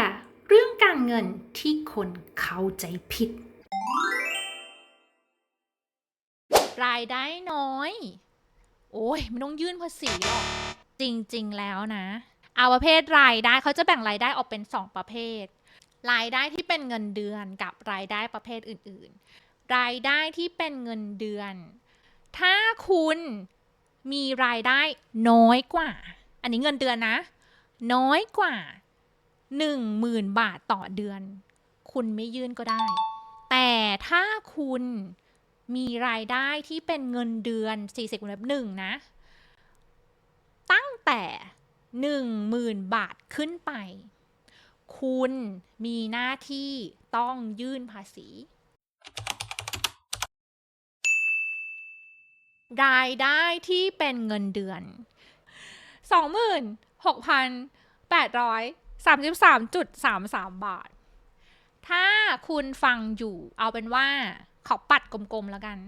ร์เรื่องการเงินที่คนเข้าใจผิด รายได้น้อย โอ้ยไม่ต้องยื่นภาษีหรอก จริงๆแล้วนะ เอาประเภทรายได้เขาจะแบ่งรายได้ออกเป็น 2 ประเภท รายได้ที่เป็นเงินเดือนกับรายได้ประเภทอื่นๆ รายได้ที่เป็นเงินเดือน ถ้าคุณมีรายได้น้อยกว่า อันนี้เงินเดือนนะ น้อยกว่า 10,000 บาทต่อเดือน คุณไม่ยื่นก็ได้ แต่ถ้าคุณมีรายได้ที่เป็นเงินเดือน 40วงเล็บหนึ่งนะ ตั้งแต่ 10,000 บาทขึ้นไป คุณมีหน้าที่ต้องยื่นภาษีรายได้ที่เป็นเงินเดือน 33.33 บาท ถ้าคุณฟังอยู่เอาเป็นว่าขอปัดกลมๆแล้วกัน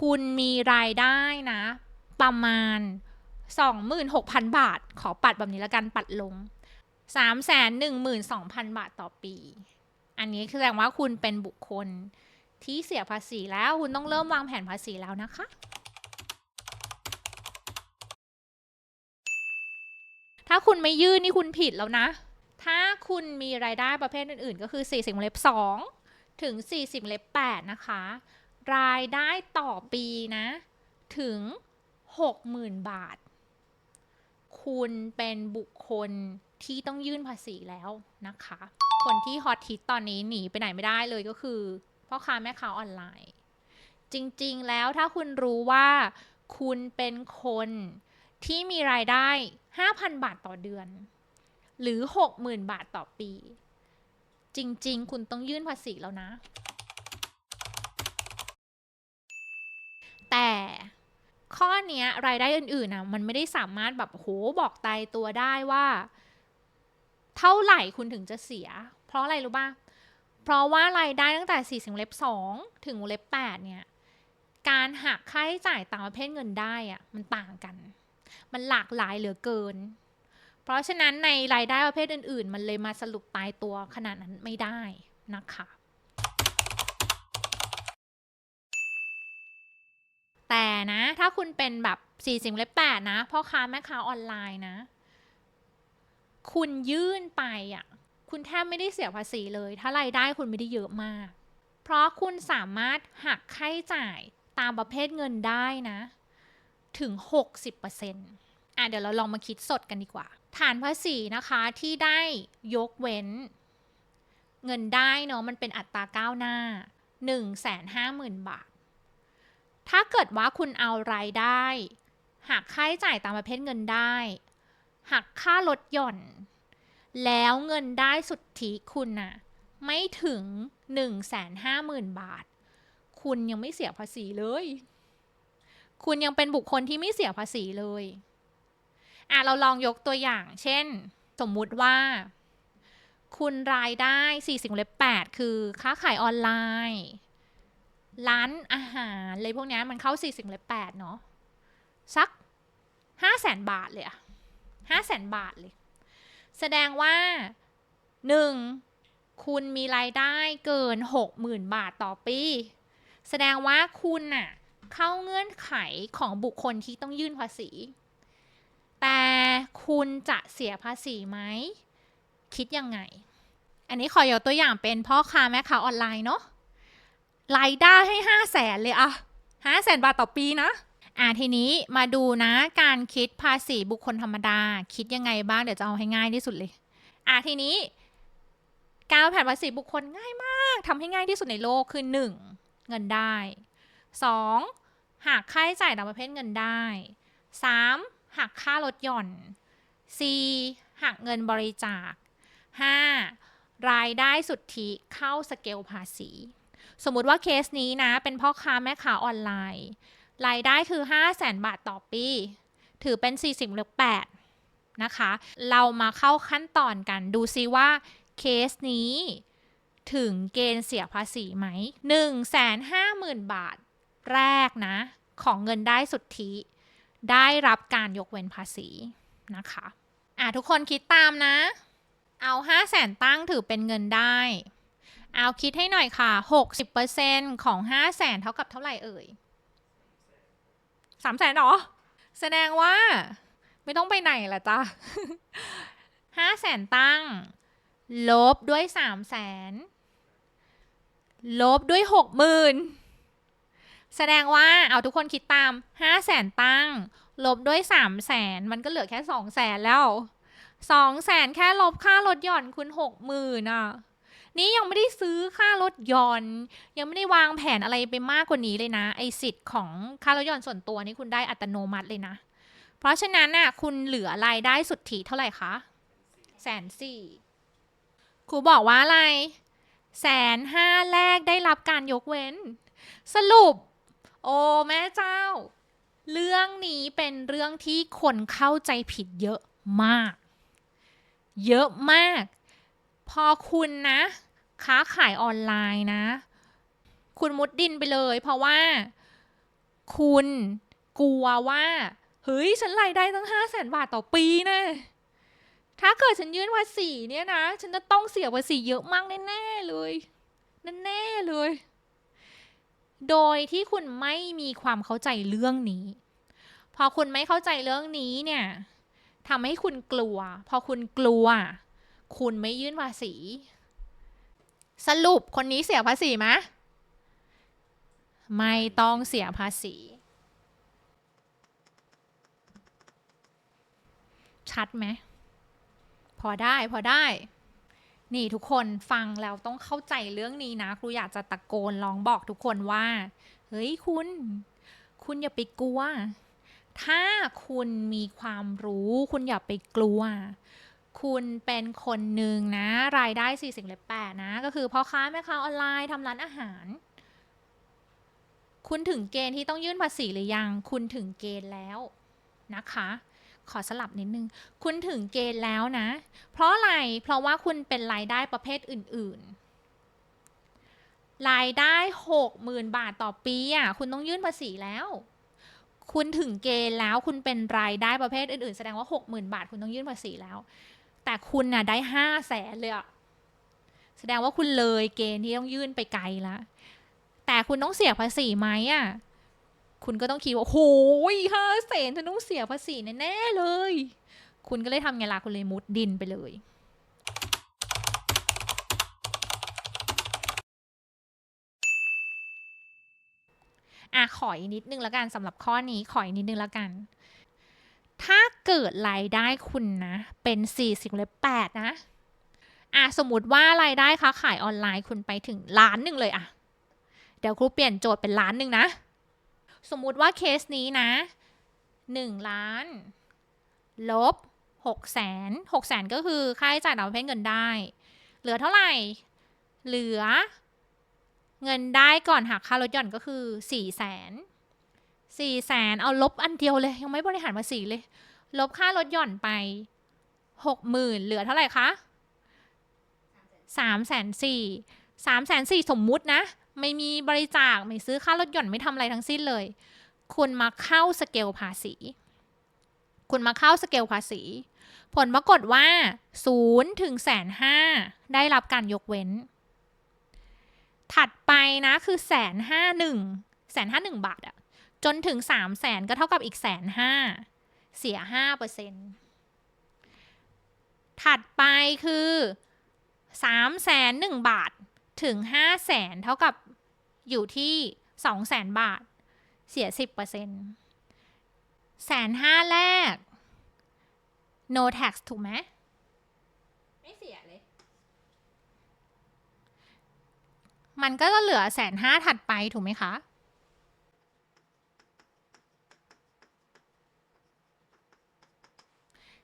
คุณมีรายได้นะ ประมาณ 26,000 บาท ขอปัดแบบนี้แล้วกันปัดลง 312,000 บาทต่อปี อันนี้คือแสดงว่าคุณเป็นบุคคลที่เสียภาษีแล้วคุณต้องเริ่มวางแผนภาษีแล้วนะคะ ถ้าคุณไม่ยื่นนี่คุณผิดแล้วนะ ถ้าคุณมีรายได้ประเภทอื่นๆ ก็คือ 40เล็บ2ถึง 40เล็บ8นะคะ รายได้ต่อปีนะ ถึง 60,000 บาท คุณเป็นบุคคลที่ต้องยื่นภาษีแล้วนะคะ คนที่ฮอตฮิตตอนนี้หนีไปไหนไม่ได้เลยก็คือพ่อค้าแม่ค้าออนไลน์ จริงๆแล้วถ้าคุณรู้ว่าคุณเป็นคนที่มีรายได้ 5,000 บาทต่อเดือน หรือ 60,000 บาทต่อปี จริง ๆ คุณต้องยื่นภาษีแล้วนะ แต่ข้อนี้รายได้อื่นๆนะมันไม่ได้สามารถแบบโหบอกตายตัวได้ว่า เท่าไหร่คุณถึงจะเสีย เพราะอะไรรู้ป่ะ เพราะว่ารายได้ตั้งแต่4ถึงเล็บ2ถึงเล็บ8เนี่ย การหักค่าใช้จ่ายตามประเภทเงินได้อะมันต่างกัน มันหลากหลายเหลือเกิน ราะฉะนั้นในรายได้ประเภทอื่น ๆ มันเลยมาสรุปตายตัวขนาดนั้นไม่ได้นะคะ แต่นะถ้าคุณเป็นแบบ4ี่สิบเล็บแปดนะพ่อค้าแม่ค้าออนไลน์นะ คุณยื่นไปอะ คุณแทบไม่ได้เสียภาษีเลย ถ้ารายได้คุณไม่ได้เยอะมาก เพราะคุณสามารถหักค่าใช้จ่ายตามประเภทเงินได้นะ ถึง 60%อ่ะเดี๋ยวเราลองมาคิดสดกันดีกว่า ฐานภาษีนะคะที่ได้ยกเว้น เงินได้เนาะมันเป็นอัตราก้าวหน้า 150,000 บาท ถ้าเกิดว่าคุณเอารายได้หักค่าใช้จ่ายตามประเภทเงินได้หักค่าลดหย่อน แล้วเงินได้สุทธิคุณน่ะไม่ถึง 150,000 บาท คุณยังไม่เสียภาษีเลย คุณยังเป็นบุคคลที่ไม่เสียภาษีเลย อะเราลองยกตัวอย่าง เช่น สมมุติว่า คุณรายได้40เล็บ8คือค้าขายออนไลน์ ร้านอาหารเลยพวกนี้มันเข้า40เล็บ8เนาะสัก5 0 0แสนบาทเลยอะ5 0แสนบาทเลย แสดงว่า 1. คุณมีรายได้เกิน 60,000 บาทต่อปี แสดงว่าคุณน่ะ เข้าเงื่อนไขของบุคคลที่ต้องยื่นภาษี แต่คุณจะเสียภาษีไหม คิดยังไง อันนี้ขอยกตัวอย่างเป็นพ่อค้าแม่ค้าออนไลน์เนาะรายได้ให้ห้าแสนเลยอะห้าแสนบาทต่อปีนะ อะทีนี้มาดูนะการคิดภาษีบุคคลธรรมดา คิดยังไงบ้างเดี๋ยวจะเอาให้ง่ายที่สุดเลย อะทีนี้ การแผนภาษีบุคคลง่ายมากทำให้ง่ายที่สุดในโลกคือ 1. เงินได้ 2. หักค่าใช้จ่ายตามประเภทเงินได้ 3. หักค่าลดหย่อน 4. หักเงินบริจาค 5. รายได้สุทธิเข้าสเกลภาษี สมมุติว่าเคสนี้นะ เป็นพ่อค้าแม่ค้าออนไลน์ รายได้คือ 5 0 0แสนบาทต่อปี ถือเป็น 40เลือ8นะคะ เรามาเข้าขั้นตอนกันดูซิว่าเคสนี้ถึงเกณฑ์เสียภาษีไหม 150,000 บาทแรกนะ ของเงินได้สุทธิ ได้รับการยกเว้นภาษีนะคะอะทุกคนคิดตามนะ เอาห้าแสนตั้งถือเป็นเงินได้ เอาคิดให้หน่อยค่ะหกสิบเปอร์เซ็นของห้าแสนเท่ากับเท่าไหร่เอ่ยสามแสนหรอ แสดงว่า ไม่ต้องไปไหนละจ้ะห้าแสนตั้ง ลบด้วยสามแสนลบด้วยหกหมื่น แสดงว่าเอาทุกคนคิดตามห้าแสนตั้ง ลบด้วยสามแสนมันก็เหลือแค่สองแสนแล้วสองแสนแค่ลบค่ารถหย่อนคุณหกหมื่นอะ นี่ยังไม่ได้ซื้อค่ารถหย่อน ยังไม่ได้วางแผนอะไรไปมากกว่านี้เลยนะ ไอสิทธิ์ของค่ารถหย่อนส่วนตัวนี่คุณได้อัตโนมัติเลยนะ เพราะฉะนั้นน่ะคุณเหลือรายได้สุทธิเท่าไหร่คะแสนสี่ครูบอกว่าอะไรแสนห้าแรกได้รับการยกเว้น สรุป โอ้แม่เจ้า เรื่องนี้เป็นเรื่องที่คนเข้าใจผิดเยอะมาก เยอะมาก พอคุณนะ ค้าขายออนไลน์นะ คุณมุดดินไปเลยเพราะว่า คุณกลัวว่าเฮ้ยฉันรายได้ตั้งห้าแสนบาทต่อปีนะถ้าเกิดฉันยื่นภาษีเนี่ยนะ ฉันจะต้องเสียภาษีเยอะมากแน่ๆเลยแน่ๆเลย โดยที่คุณไม่มีความเข้าใจเรื่องนี้ พอคุณไม่เข้าใจเรื่องนี้เนี่ยทำให้คุณกลัว พอคุณกลัว คุณไม่ยื่นภาษี สรุปคนนี้เสียภาษีไหมไม่ต้องเสียภาษี ชัดไหม พอได้พอได้ นี่ทุกคนฟังแล้วต้องเข้าใจเรื่องนี้นะ ครูอยากจะตะโกนลองบอกทุกคนว่า เฮ้ยคุณ คุณอย่าไปกลัว ถ้าคุณมีความรู้ คุณอย่าไปกลัว คุณเป็นคนหนึ่งนะ รายได้4สิ่งเลแปดนะ ก็คือพ่อค้าแม่ค้าออนไลน์ทำร้านอาหาร คุณถึงเกณฑ์ที่ต้องยื่นภาษีหรือยัง คุณถึงเกณฑ์แล้วนะคะ ขอสลับนิดนึง คุณถึงเกณฑ์แล้วนะ เพราะอะไร เพราะว่าคุณเป็นรายได้ประเภทอื่นๆ รายได้หกหมื่นบาทต่อปีอะคุณต้องยื่นภาษีแล้ว คุณถึงเกณฑ์แล้วคุณเป็นรายได้ประเภทอื่นๆ แสดงว่าหกหมื่นบาทคุณต้องยื่นภาษีแล้ว แต่คุณน่ะได้ห้าแสนเลยอะแสดงว่าคุณเลยเกณฑ์ที่ต้องยื่นไปไกลแล้วแต่คุณต้องเสียภาษีไหมอะ คุณก็ต้องคิดว่าโอ้ยห้าแสนฉันต้องเสียภาษีแน่ๆเลย คุณก็เลยทำไงล่ะคุณเลยมุดดินไปเลยอะขออีกนิดนึงแล้วกันสำหรับข้อนี้ขออีกนิดนึงแล้วกัน ถ้าเกิดรายได้คุณนะ เป็นสี่สิบเลแปดนะอะสมมติว่ารายได้ค้าขายออนไลน์คุณไปถึงล้านหนึ่งเลยอะ เดี๋ยวครูเปลี่ยนโจทย์เป็นล้านหนึ่งนะ สมมุติว่าเคสนี้นะหนึ่งล้าน ลบหกแสนหกแสนก็คือค่าใช้จ่ายตามประเภทเงินได้ เหลือเท่าไหร่ เหลือ เงินได้ก่อนหักค่ารถหย่อนก็คือสี่แสนสี่แสนเอาลบอันเดียวเลย ยังไม่บริหารภาษีเลย ลบค่ารถหย่อนไปหกหมื่นเหลือเท่าไหร่คะสามแสนสี่สามแสนสี่สมมุตินะ ไม่มีบริจาค ไม่ซื้อค่ารถหย่อนไม่ทำอะไรทั้งสิ้นเลย คุณมาเข้าสเกลภาษี คุณมาเข้าสเกลภาษี ผลปรากฏว่า0ถึงแสนห้าได้รับการยกเว้น ถัดไปนะคือแสนห้าหนึ่งแสนห้าหนึ่งบาทอะจนถึงสามแสนก็เท่ากับอีกแสนห้าเสียห้าเปอร์เซ็นถัดไปคือสามแสนหนึ่งบาท ถึงห้าแสนเท่ากับอยู่ที่สองแสนบาท เสียสิบเปอร์เซ็นต์แสนห้าแรก no tax ถูกไหมไม่เสียเลย มันก็จะเหลือแสนห้าถัดไปถูกไหมคะ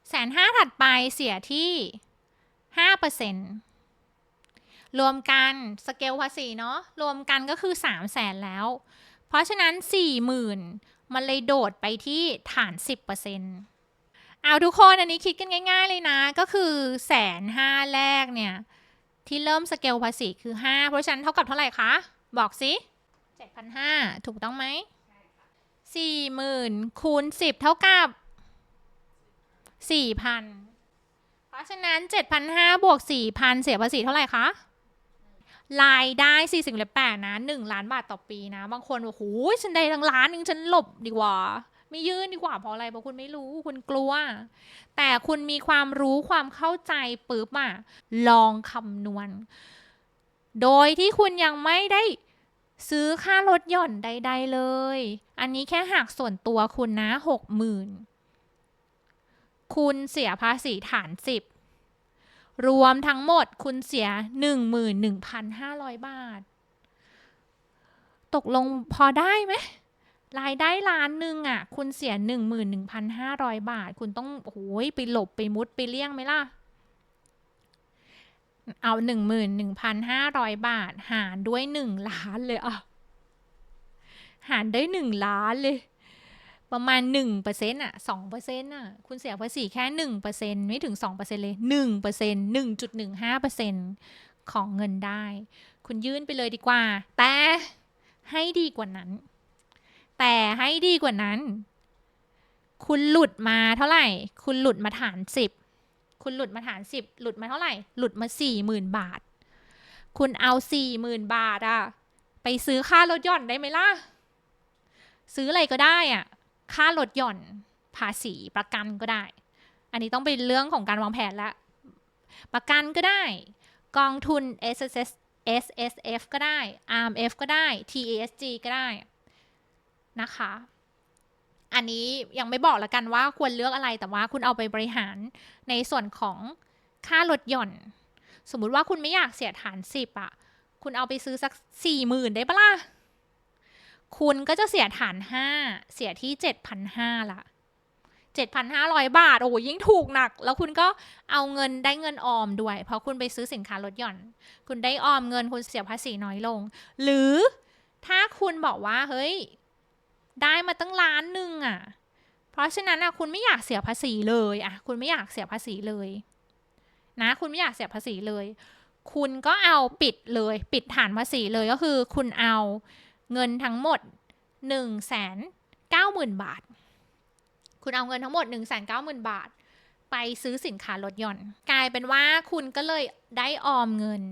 แสนห้าถัดไปเสียที่ห้าเปอร์เซ็นต์ รวมกันสเกลภาษีเนาะรวมกันก็คือ 3 0 0แสนแล้ว เพราะฉะนั้น 40,000 มันเลยโดดไปที่ฐาน 10%เอาทุกคนอันนี้คิดกันง่าย ๆเลยนะ ก็คือแสนห้าแรกเนี่ย ที่เริ่มสเกลภาษีคือ 5 เพราะฉะนั้นเท่ากับเท่าไหร่คะ บอกสิ7,500 ถูกต้องไหม40,000คูณ10เท่ากับ4,000ราะฉะนั้น7,500บวก4,000เสียภาษีเท่าไหร่คะ รายได้4สิ่งละแปดนะ1ล้านบาทต่อปีนะ บางคนบอกโอ้ยฉันได้ทั้งล้านนึงฉันหลบดีกว่า ไม่ยื่นดีกว่าเพราะอะไรเพราะคุณไม่รู้คุณกลัว แต่คุณมีความรู้ความเข้าใจปุ๊บอะลองคำนวณ โดยที่คุณยังไม่ได้ซื้อค่ารถหย่อนใด ๆ เลย อันนี้แค่หักส่วนตัวคุณนะหกหมื่นคุณเสียภาษีฐานสิบ รวมทั้งหมดคุณเสียหนึ่งหมื่นหนึ่งพันห้าร้อยบาท ตกลงพอได้ไหมรายได้ล้านหนึ่งอะ คุณเสียหนึ่งหมื่นหนึ่งพันห้าร้อยบาท คุณต้องโอ้ยไปหลบไปมุดไปเลี่ยงไหมล่ะ เอาหนึ่งหมื่นหนึ่งพันห้าร้อยบาท หารด้วยหนึ่งล้านเลยอะ หารได้หนึ่งล้านเลย ประมาณหนึ่งเปอร์เซ็นต์อะสองเปอร์เซ็นต์อะ คุณเสียภาษีแค่หนึ่งเปอร์เซ็นต์ไม่ถึงสองเปอร์เซ็นต์เลยหนึ่งเปอร์เซ็นต์หนึ่งจุดหนึ่งห้าเปอร์เซ็นต์ของเงินได้ คุณยื่นไปเลยดีกว่า แต่ให้ดีกว่านั้น แต่ให้ดีกว่านั้น คุณหลุดมาเท่าไหร่ คุณหลุดมาฐานสิบคุณหลุดมาฐานสิบหลุดมาเท่าไหร่ หลุดมาสี่หมื่นบาท คุณเอาสี่หมื่นบาทอะไปซื้อค่ารถย่อนได้ไหมล่ะ ซื้ออะไรก็ได้อะ ค่ารถหย่อนภาษีประกันก็ได้ อันนี้ต้องเป็นเรื่องของการวางแผนละประกันก็ได้ กองทุน S S S S F ก็ได้ R M F ก็ได้ T A S G ก็ได้นะคะ อันนี้ยังไม่บอกล้วกันว่าควรเลือกอะไรแต่ว่าคุณเอาไปบริหารในส่วนของค่าลดหย่อน สมมุติว่าคุณไม่อยากเสียฐานสิบอะคุณเอาไปซื้อสักสี่หมื่นได้ปะล่ะ คุณก็จะเสียฐานห้าเสียที่เจ็ดพันห้าละเจ็ดพันห้าร้อยบาท โอ้ยิ่งถูกหนัก แล้วคุณก็เอาเงินได้เงินออมด้วย เพราะคุณไปซื้อสินค้าลดหย่อน คุณได้ออมเงินคุณเสียภาษีน้อยลง หรือถ้าคุณบอกว่า เฮ้ย ได้มาตั้งล้านหนึ่งอะ่ะ เพราะฉะนั้นอะคุณไม่อยากเสียภาษีเลยอะ คุณไม่อยากเสียภาษีเลย นะ คุณไม่อยากเสียภาษีเลย คุณก็เอาปิดเลย ปิดฐานภาษีเลยก็คือ คุณเอา เงินทั้งหมด1นึ่งแสนเก้าหมื่นบาท คุณเอาเงินทั้งหมด1นึ่งแสนเก้าหมื่นบาท ไปซื้อสินค้าลดหย่อน กลายเป็นว่าคุณก็เลยได้ออมเงิน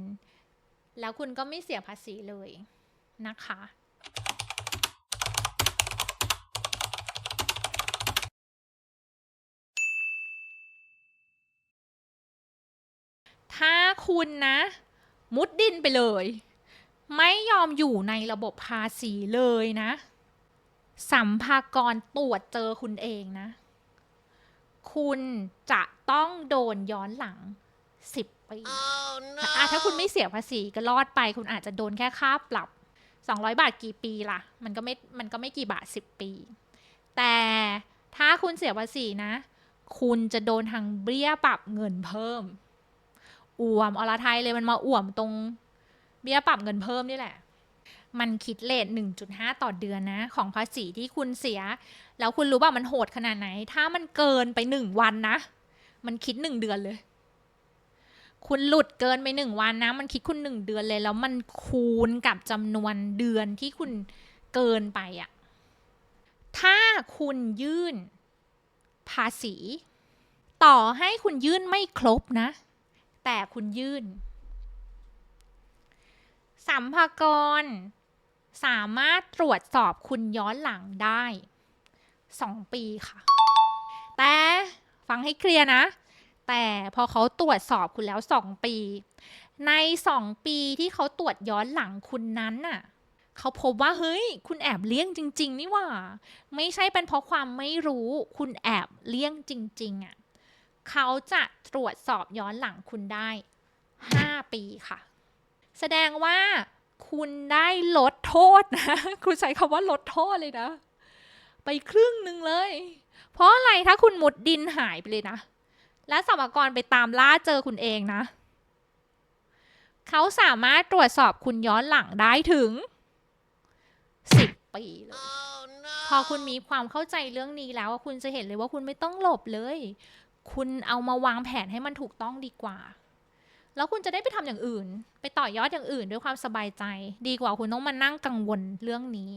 แล้วคุณก็ไม่เสียภาษีเลยนะคะ ถ้าคุณนะ มุดดินไปเลย ไม่ยอมอยู่ในระบบภาษีเลยนะ สัมภากรตรวจเจอคุณเองนะ คุณจะต้องโดนย้อนหลัง10ปีอะถ้าคุณไม่เสียภาษีก็รอดไป คุณอาจจะโดนแค่ค่าปรับ200บาทกี่ปีล่ะ มันก็ไม่ มันก็ไม่กี่บาท10ปี แต่ถ้าคุณเสียภาษีนะ คุณจะโดนทางเบี้ยปรับเงินเพิ่ม อ่วมอรไทยเลยมันมาอ่วมตรง เบี้ยปรับเงินเพิ่มนี่แหละ มันคิดเลท1.5 ต่อเดือนนะ ของภาษีที่คุณเสีย แล้วคุณรู้ป่ะมันโหดขนาดไหน ถ้ามันเกินไปหนึ่งวันนะ มันคิดหนึ่งเดือนเลย คุณหลุดเกินไปหนึ่งวันนะ มันคิดคุณหนึ่งเดือนเลย แล้วมันคูณกับจำนวนเดือนที่คุณเกินไปอะถ้าคุณยื่นภาษี ต่อให้คุณยื่นไม่ครบนะ แต่คุณยื่น สัมภากร สามารถตรวจสอบคุณย้อนหลังได้ 2 ปีค่ะ แต่ฟังให้เคลียร์นะ แต่พอเขาตรวจสอบคุณแล้ว 2 ปี ใน 2 ปีที่เขาตรวจย้อนหลังคุณนั้นน่ะเขาพบว่าเฮ้ย คุณแอบเลี่ยงจริง ๆ นี่หว่า ไม่ใช่เป็นเพราะความไม่รู้ คุณแอบเลี่ยงจริง ๆอะเขาจะตรวจสอบย้อนหลังคุณได้ 5 ปีค่ะ แสดงว่าคุณได้ลดโทษนะคุณใช้คำว่าลดโทษเลยนะ ไปครึ่งหนึ่งเลย เพราะอะไรถ้าคุณมุดดินหายไปเลยนะ และสมกรไปตามล่าเจอคุณเองนะ เขาสามารถตรวจสอบคุณย้อนหลังได้ถึง 10 ปีเลยพอคุณมีความเข้าใจเรื่องนี้แล้วอะคุณจะเห็นเลยว่าคุณไม่ต้องหลบเลย คุณเอามาวางแผนให้มันถูกต้องดีกว่า แล้วคุณจะได้ไปทำอย่างอื่น ไปต่อยอดอย่างอื่น ด้วยความสบายใจ ดีกว่าคุณต้องมานั่งกังวลเรื่องนี้